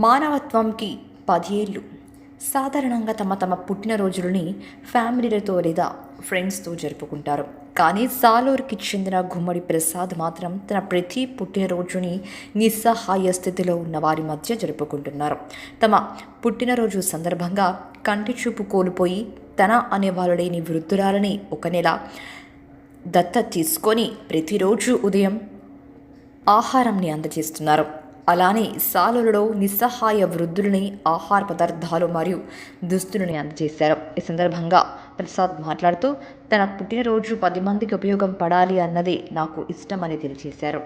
మానవత్వంకి పదేళ్ళు. సాధారణంగా తమ తమ పుట్టినరోజులని ఫ్యామిలీలతో లేదా ఫ్రెండ్స్తో జరుపుకుంటారు. కానీ సాలూరుకి చెందిన గుమ్మడి ప్రసాద్ మాత్రం తన ప్రతి పుట్టినరోజుని నిస్సహాయ స్థితిలో ఉన్న వారి మధ్య జరుపుకుంటున్నారు. తమ పుట్టినరోజు సందర్భంగా కంటి చూపు కోల్పోయి తన అనేవాళ్ళు లేని వృద్ధురాలని ఒక నెల దత్త తీసుకొని ప్రతిరోజు ఉదయం ఆహారంని అందజేస్తున్నారు. అలానే సాలులలో నిస్సహాయ వృద్ధులని ఆహార పదార్థాలు మరియు దుస్తులని అందజేశారు. ఈ సందర్భంగా ప్రసాద్ మాట్లాడుతూ తన పుట్టినరోజు పది మందికి ఉపయోగం పడాలి అన్నదే నాకు ఇష్టమని తెలియజేశారు.